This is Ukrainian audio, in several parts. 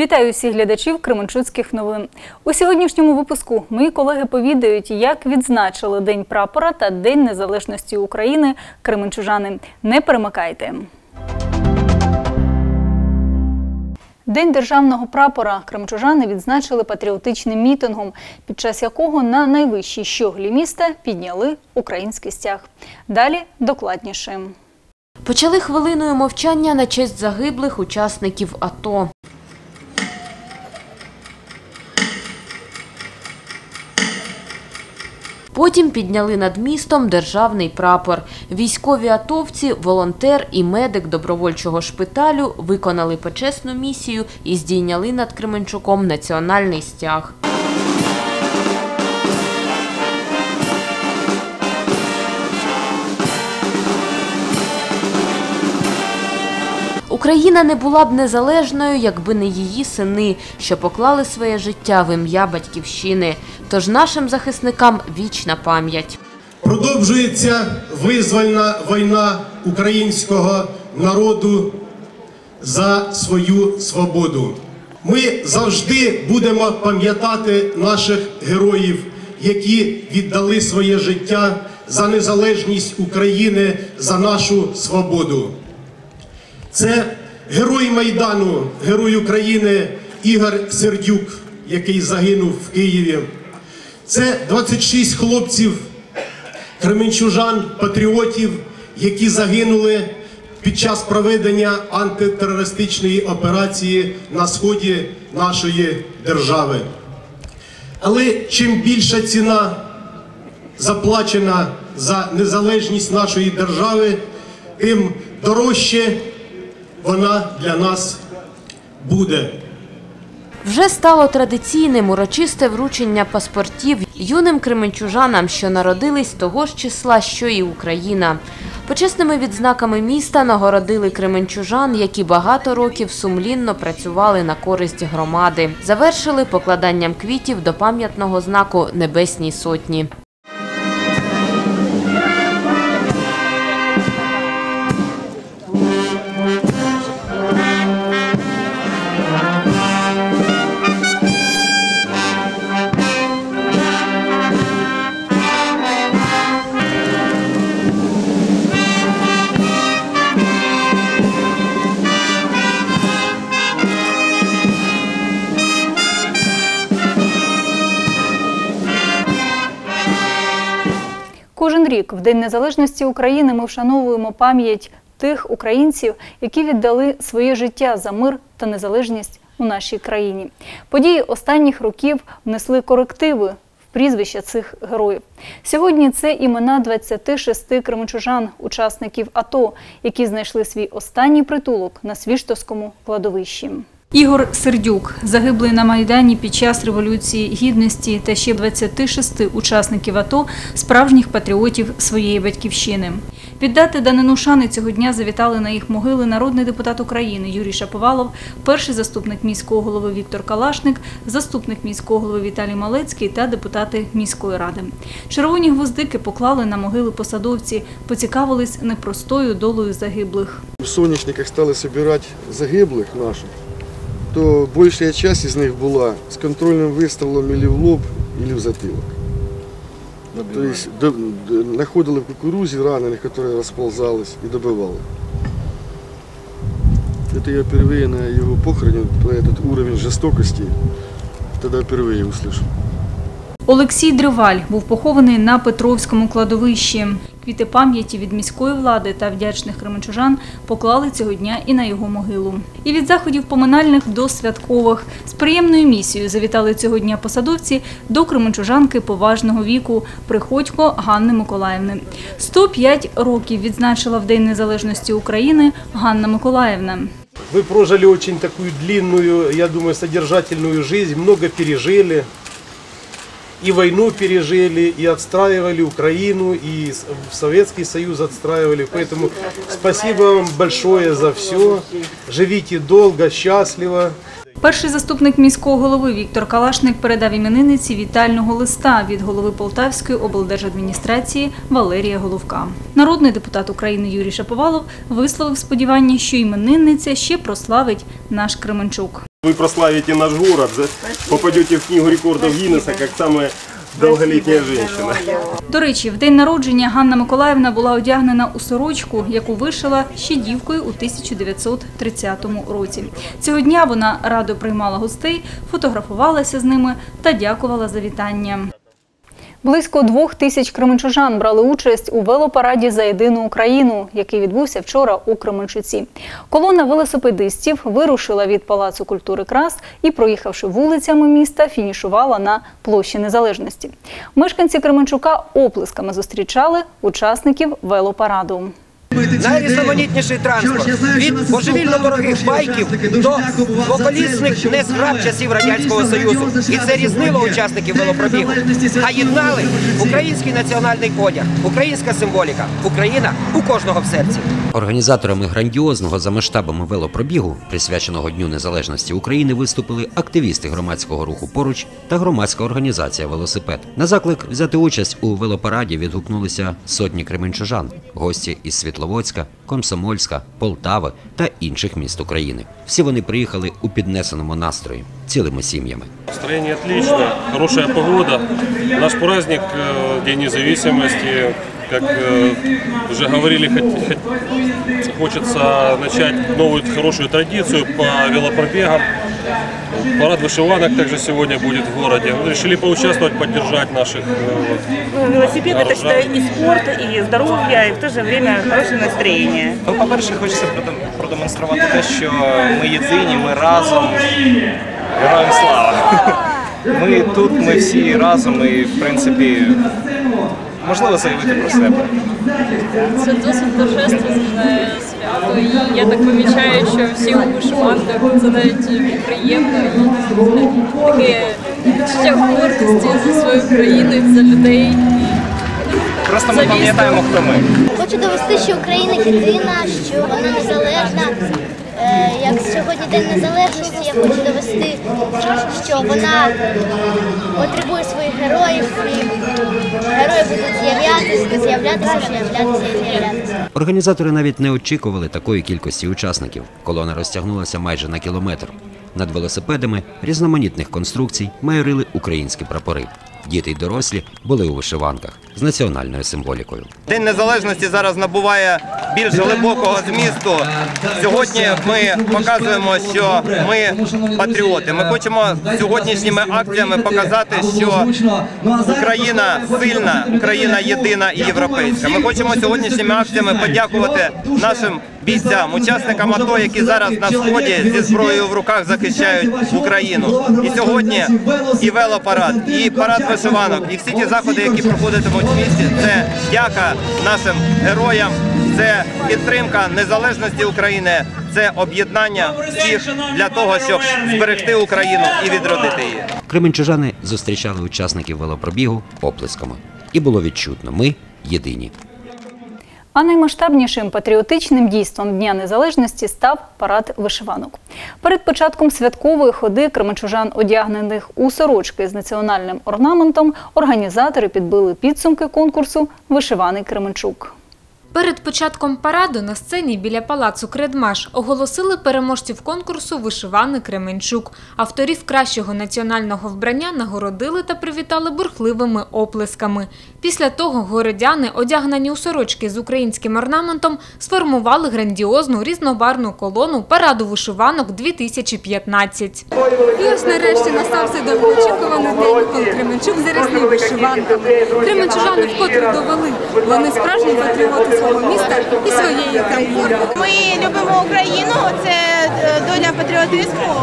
Вітаю всіх глядачів Кременчуцьких новин. У сьогоднішньому випуску мої колеги повідають, як відзначили День прапора та День Незалежності України Кременчужани. Не перемикайте. День державного прапора кремчужани відзначили патріотичним мітингом, під час якого на найвищій щоглі міста підняли український стяг. Далі докладніше. Почали хвилиною мовчання на честь загиблих учасників АТО. Потім підняли над містом державний прапор. Військові атовці, волонтер і медик добровольчого шпиталю виконали почесну місію і здійняли над Кременчуком національний стяг. Україна не була б незалежною, якби не її сини, що поклали своє життя в ім'я батьківщини. Тож нашим захисникам вічна пам'ять. Продовжується визвольна війна українського народу за свою свободу. Ми завжди будемо пам'ятати наших героїв, які віддали своє життя за незалежність України, за нашу свободу. Це герой Майдану, герой України Ігор Сердюк, який загинув в Києві. Це 26 хлопців, кременчужан, патріотів, які загинули під час проведення антитерористичної операції на сході нашої держави. Але чим більша ціна заплачена за незалежність нашої держави, тим дорожче вона для нас буде. Вже стало традиційним урочисте вручення паспортів юним кременчужанам, що народились того ж числа, що і Україна. Почесними відзнаками міста нагородили кременчужан, які багато років сумлінно працювали на користь громади. Завершили покладанням квітів до пам'ятного знаку Небесній Сотні. Рік, в День Незалежності України, ми вшановуємо пам'ять тих українців, які віддали своє життя за мир та незалежність у нашій країні. Події останніх років внесли корективи в прізвища цих героїв. Сьогодні це імена 26 кременчужан, учасників АТО, які знайшли свій останній притулок на Свіштовському кладовищі. Ігор Сердюк, загиблий на Майдані під час Революції Гідності та ще 26 учасників АТО, справжніх патріотів своєї батьківщини. Віддати данину шани цього дня завітали на їх могили народний депутат України Юрій Шаповалов, перший заступник міського голови Віктор Калашник, заступник міського голови Віталій Малецький та депутати міської ради. Червоні гвоздики поклали на могили посадовці, поцікавились непростою долею загиблих. В соняшниках стали збирати загиблих наших, то більша частина з них була з контрольним вистрілом або в лоб, або в затилок. Тобто до- д- знаходили в кукурузі ранених, які розползались і добивали. Это я впервые на его похороне, про этот уровень жестокости, тогда впервые услышал. Олексій Дриваль був похований на Петровському кладовищі. Квіти пам'яті від міської влади та вдячних кременчужан поклали цього дня і на його могилу. І від заходів поминальних до святкових з приємною місією завітали цього дня посадовці до кременчужанки поважного віку Приходько Ганни Миколаївни. 105 років відзначила в День Незалежності України Ганна Миколаївна. Вы прожили очень такую длинную, я думаю, содержательную жизнь, много пережили. И войну пережили, и отстраивали Украину, и Советский Союз отстраивали. Поэтому спасибо вам большое за все. Живите долго, счастливо. Перший заступник міського голови Віктор Калашник передав іменинниці вітального листа від голови Полтавської облдержадміністрації Валерія Головка. Народний депутат України Юрій Шаповалов висловив сподівання, що іменинниця ще прославить наш Кременчук. Ви прославите наш город, попадете в книгу рекордів Гіннеса, як самая долголетняя жінка. До речі, в день народження Ганна Миколаївна була одягнена у сорочку, яку вишила ще дівкою у 1930 році. Цього дня вона радо приймала гостей, фотографувалася з ними та дякувала за вітання. Близько двох тисяч кременчужан брали участь у велопараді за єдину Україну, який відбувся вчора у Кременчуці. Колона велосипедистів вирушила від Палацу культури крас і, проїхавши вулицями міста, фінішувала на площі Незалежності. Мешканці Кременчука оплесками зустрічали учасників велопараду. Найрізноманітніший транспорт від божевільно дорогих байків до двоколісних незграб часів радянського союзу. І це різнило учасників велопробігу. А єднали український національний одяг, українська символіка, Україна у кожного в серці. Організаторами грандіозного за масштабами велопробігу, присвяченого Дню Незалежності України, виступили активісти громадського руху поруч та громадська організація Велосипед. На заклик взяти участь у велопараді відгукнулися сотні кременчужан, гості із Світловодська, Комсомольська, Полтави та інших міст України. Всі вони приїхали у піднесеному настрої цілими сім'ями. Настроєння отлично, хороша погода. Наш праздник, э, День незалежності, як вже уже говорили, хочется начать новую хорошую традицию по велопробегам. Парад вышиванок также сегодня будет в городе. Мы решили поучаствовать, поддержать наших э, вот, Ну, велосипед это Горожан. считаю и спорт, и здоровье, и в то же время хорошее настроение. Ну, по-перше, хочеться продем- продемонструвати те, що ми єдині, ми разом. Героям слава! Ми тут, ми всі разом і, в принципі, можливо заявити про себе. Це досить торжественне свято, і я так помічаю, що всі у вишиванках це навіть приємно і таке відчуття гордості за свою країну, і за людей. Просто ми пам'ятаємо, хто ми. Хочу довести, що Україна єдина, що вона незалежна. Е, Як сьогодні День Незалежності, я хочу довести, що вона потребує своїх героїв, і герої будуть з'являтися, з'являтися, з'являтися і з'являтися. Організатори навіть не очікували такої кількості учасників. Колона розтягнулася майже на кілометр. Над велосипедами різноманітних конструкцій майорили українські прапори. Діти й дорослі були у вишиванках з національною символікою. День незалежності зараз набуває більш глибокого змісту. Сьогодні ми показуємо, що ми патріоти. Ми хочемо сьогоднішніми акціями показати, що Україна сильна, Україна єдина і європейська. Ми хочемо сьогоднішніми акціями подякувати нашим бійцям, учасникам АТО, які зараз на сході зі зброєю в руках захищають Україну. І сьогодні і велопарад, і парад вишиванок, і всі ті заходи, які проходитимуть в місті, це дяка нашим героям, це підтримка незалежності України, це об'єднання всіх для того, щоб зберегти Україну і відродити її. Кременчужани зустрічали учасників велопробігу оплесками. І було відчутно, ми єдині. А наймасштабнішим патріотичним дійством Дня Незалежності став парад вишиванок. Перед початком святкової ходи кременчужан, одягнених у сорочки з національним орнаментом, організатори підбили підсумки конкурсу Вишиваний Кременчук. Перед початком параду на сцені біля палацу Кредмаш оголосили переможців конкурсу Вишиваний Кременчук. Авторів кращого національного вбрання нагородили та привітали бурхливими оплесками. Після того городяни, одягнені у сорочки з українським орнаментом, сформували грандіозну різнобарну колону параду вишиванок 2015. І ось нарешті настав цей довгоочікуваний день, коли Кременчук заряснив вишиванками. Кременчужани вкотре довели, вони справжні патріоти свого міста і своєї країни. Ми любимо Україну, це е, доля патріотизму,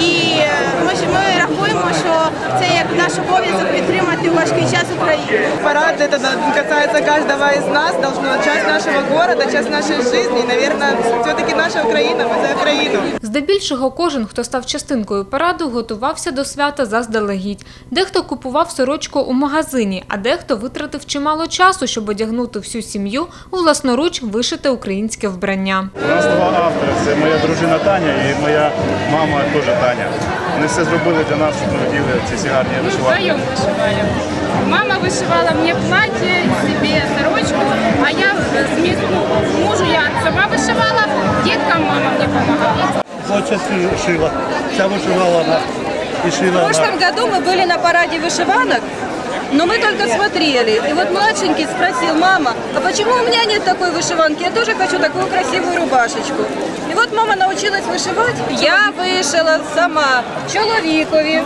і е, ми, ж- ми рахуємо, що це як наш обов'язок підтримати у важкий час Україну. Парад это касается каждого из нас, должно часть нашего города, часть нашей жизни. И, наверное, все-таки наша Украина, мы за Украину. Здебільшого кожен, хто став частинкою параду, готувався до свята заздалегідь. Дехто купував сорочку у магазині, а дехто витратив чимало часу, щоб одягнути всю сім'ю власноруч вишите українське вбрання. У нас два автори. Це моя дружина Таня і моя мама теж Таня. Вони все зробили для нас, щоб ми оділи ці всі гарні вишиванки. Вдвоем вышивали. Мама вышивала мне платье, себе сорочку, а я с миску мужу я сама вышивала, деткам мама мне помогала. Вот сейчас шила. Вся вышивала она и В шила она. прошлом году мы были на параде вышиванок, но мы только смотрели. И вот младшенький спросил, мама, а почему у меня нет такой вышиванки? Я тоже хочу такую красивую рубашечку. И вот мама научилась вышивать. Я вишила сама чоловікові,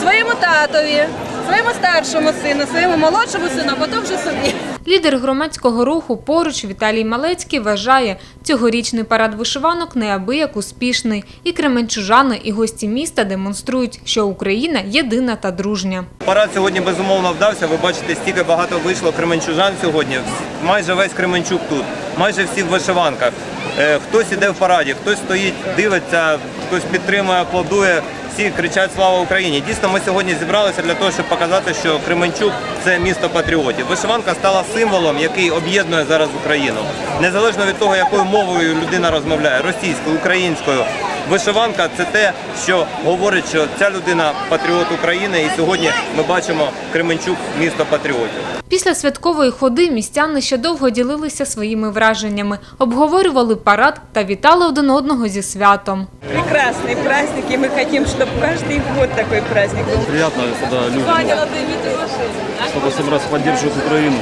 своєму татові, своєму старшому сину, своєму молодшому сину, а потім вже собі. Лідер громадського руху поруч Віталій Малецький вважає, цьогорічний парад вишиванок неабияк успішний. І кременчужани, і гості міста демонструють, що Україна єдина та дружня. Парад сьогодні безумовно вдався. Ви бачите, стільки багато вийшло кременчужан сьогодні. Майже весь Кременчук тут, майже всі в вишиванках. Е, Хтось іде в параді, хтось стоїть, дивиться, хтось підтримує, аплодує. Всі кричать Слава Україні. Дійсно, ми сьогодні зібралися для того, щоб показати, що Кременчук це місто патріотів. Вишиванка стала символом, який об'єднує зараз Україну. Незалежно від того, якою мовою людина розмовляє російською, українською Вишиванка це те, що говорить, що ця людина патріот України, і сьогодні ми бачимо Кременчук місто патріотів. Після святкової ходи містяни ще довго ділилися своїми враженнями, обговорювали парад та вітали один одного зі святом. Прекрасный праздник, и мы хотим, чтобы каждый год такой праздник был. Приятно, когда люди Ваня, надо иметь машину. чтобы собраться поддерживают Украину.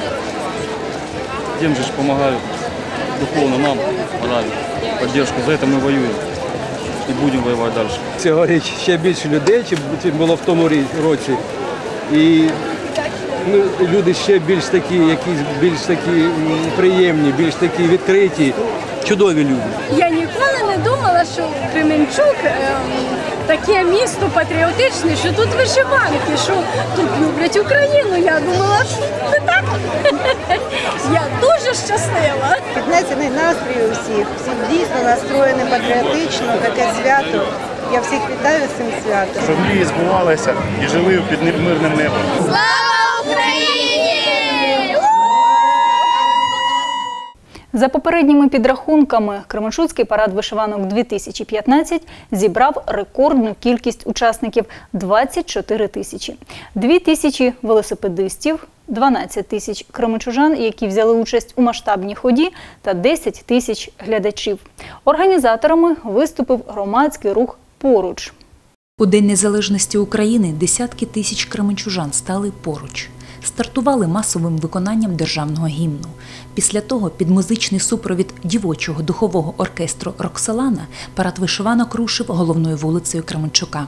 Тем же ж помогают духовно нам, морально, поддержку. За это мы воюем и будем воевать дальше. Цьогоріч ще більше людей, чим, було в тому році. І ну, люди ще більш такі, якісь більш такі приємні, більш такі відкриті, чудові люди. Я ніколи не думала, що Кременчук ем, таке місто патріотичне, що тут вишиванки, що тут люблять Україну. Я думала, що не так. Я дуже щаслива. Піднесений настрій усіх. всіх. Всі дійсно настроєні патріотично, таке свято. Я всіх вітаю з цим святом. Щоб мрії збувалися і жили під мирним небом. Слава Україні! За попередніми підрахунками, Кременчуцький парад вишиванок 2015 зібрав рекордну кількість учасників 24 тисячі. 2 тисячі велосипедистів, 12 тисяч кременчужан, які взяли участь у масштабній ході, та 10 тисяч глядачів. Організаторами виступив громадський рух поруч. У День Незалежності України десятки тисяч кременчужан стали поруч Стартували масовим виконанням державного гімну. Після того під музичний супровід дівочого духового оркестру Роксолана парад вишиванок рушив головною вулицею Кременчука.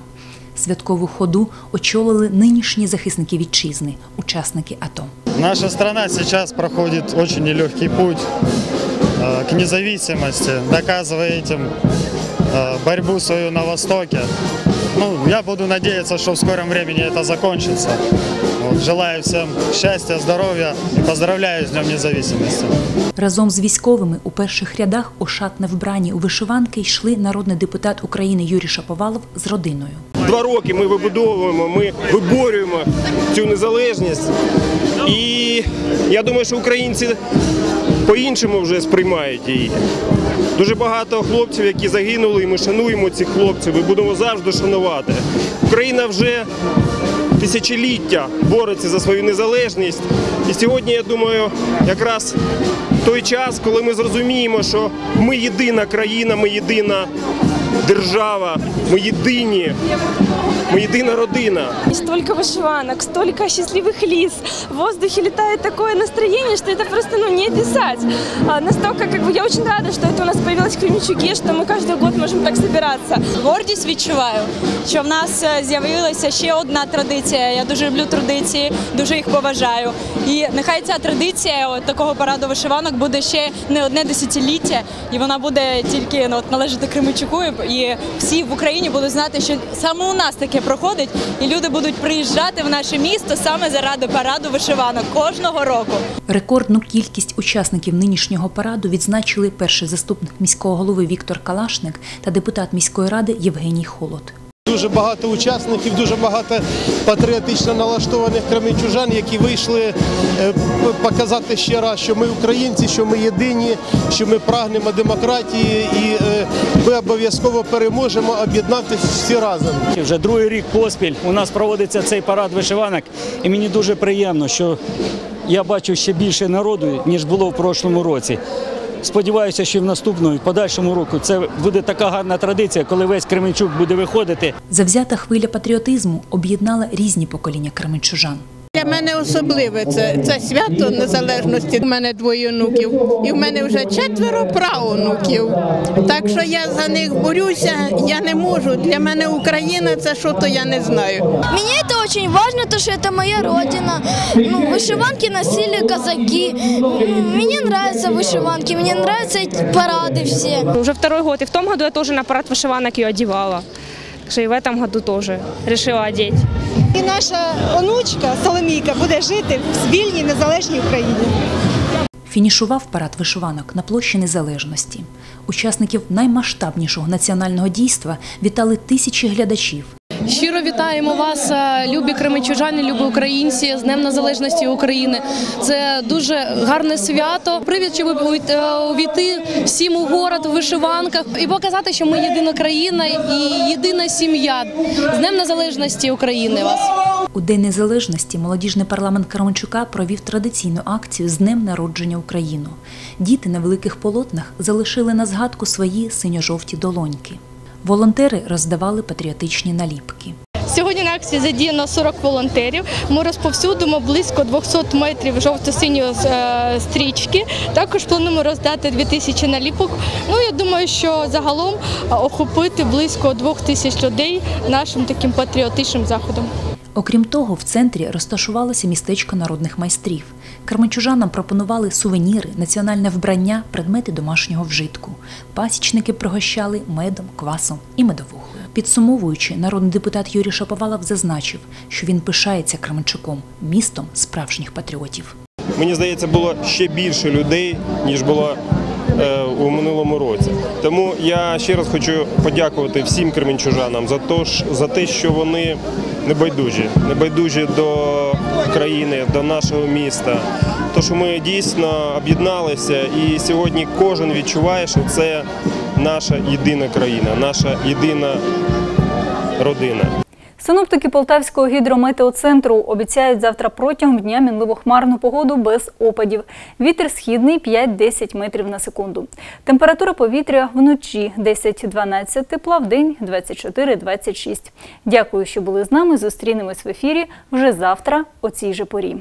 Святкову ходу очолили нинішні захисники вітчизни, учасники АТО. Наша страна сейчас проходит очень нелегкий путь э, к независимости, доказывая этим э, борьбу свою на Востоке. Ну, я буду надеяться, что в скором времени это закончится. Вот, желаю всем счастья, здоровья и поздравляю с Днем Независимости. Разом з військовими у перших рядах ошатне вбрані у вишиванки йшли народний депутат України Юрій Шаповалов з родиною. Два роки ми вибудовуємо, ми виборюємо цю незалежність. І я думаю, що українці по-іншому вже сприймають її. Дуже багато хлопців, які загинули, і ми шануємо цих хлопців і будемо завжди шанувати. Україна вже тисячоліття бореться за свою незалежність. І сьогодні, я думаю, якраз той час, коли ми зрозуміємо, що ми єдина країна, ми єдина держава, ми єдині, ми єдина родина. Столько вышиванок, столько счастливых лиц. В воздухе летает такое настроение, что это просто ну, не описать. А, настолько, как бы, я очень рада, что это у нас появилось в Кременчуге, что мы каждый год можем так собираться. Гордість відчуваю, що в нас е, з'явилася ще одна традиція. Я дуже люблю традиції, дуже їх поважаю. І нехай ця традиція от такого параду вишиванок буде ще не одне десятиліття, і вона буде тільки ну, от, належати Кременчуку. І всі в Україні будуть знати, що саме у нас таке яке проходить, і люди будуть приїжджати в наше місто саме заради параду вишиванок кожного року. Рекордну кількість учасників нинішнього параду відзначили перший заступник міського голови Віктор Калашник та депутат міської ради Євгеній Холод. Дуже багато учасників, дуже багато патріотично налаштованих кременчужан, які вийшли е, показати ще раз, що ми українці, що ми єдині, що ми прагнемо демократії і е, ми обов'язково переможемо, об'єднатися всі разом. Вже другий рік поспіль у нас проводиться цей парад вишиванок, і мені дуже приємно, що я бачу ще більше народу, ніж було в прошлому році. Сподіваюся, що в наступному, в подальшому року це буде така гарна традиція, коли весь Кременчук буде виходити. Завзята хвиля патріотизму об'єднала різні покоління кременчужан. Для мене особливе це, це свято незалежності. У мене двоє онуків, і в мене вже четверо правонуків. Так що я за них борюся, я не можу. Для мене Україна це що то я не знаю. Это очень важно, то что это моя родина. Ну, вышиванки носили казаки. М, Мне нравятся вышиванки, мне нравятся эти парады все. Уже второй год, и в том году я тоже на парад вышиванок ее одевала. Так что и в этом году тоже решила одеть. І наша онучка Соломійка буде жити в вільній незалежній Україні. Фінішував парад вишиванок на площі Незалежності. Учасників наймасштабнішого національного дійства вітали тисячі глядачів. Щиро вітаємо вас, е, любі кременчужани, любі українці з Днем Незалежності України. Це дуже гарне свято. Привід, щоб увійти- увійти всім у город у вишиванках і показати, що ми єдина країна і єдина сім'я. З Днем Незалежності України вас. У День Незалежності молодіжний парламент Кременчука провів традиційну акцію з Днем народження України. Діти на великих полотнах залишили на згадку свої синьо-жовті долоньки. Волонтери роздавали патріотичні наліпки. Сьогодні на акції задіяно 40 волонтерів. Ми розповсюдимо близько 200 метрів жовто-синьої е, стрічки. Також плануємо роздати 2000 наліпок. Ну я думаю, що загалом е, охопити близько 2000 людей нашим таким патріотичним заходом. Окрім того, в центрі розташувалося містечко народних майстрів. Кармачужанам пропонували сувеніри, національне вбрання, предмети домашнього вжитку. Пасічники пригощали медом, квасом і медовухою. Підсумовуючи, народний депутат Юрій Шаповалов зазначив, що він пишається Кременчуком, містом справжніх патріотів. Мені здається, було ще більше людей, ніж було е, у минулому році. Тому я ще раз хочу подякувати всім кременчужанам за те, за те, що вони небайдужі, небайдужі до країни, до нашого міста. То, що ми дійсно об'єдналися, і сьогодні кожен відчуває, що це наша єдина країна, наша єдина родина. Синоптики Полтавського гідрометеоцентру обіцяють завтра протягом дня мінливо хмарну погоду без опадів. Вітер східний 5-10 метрів на секунду. Температура повітря вночі 10-12 тепла, в день 24-26. Дякую, що були з нами. Зустрінемось в ефірі вже завтра о цій же порі.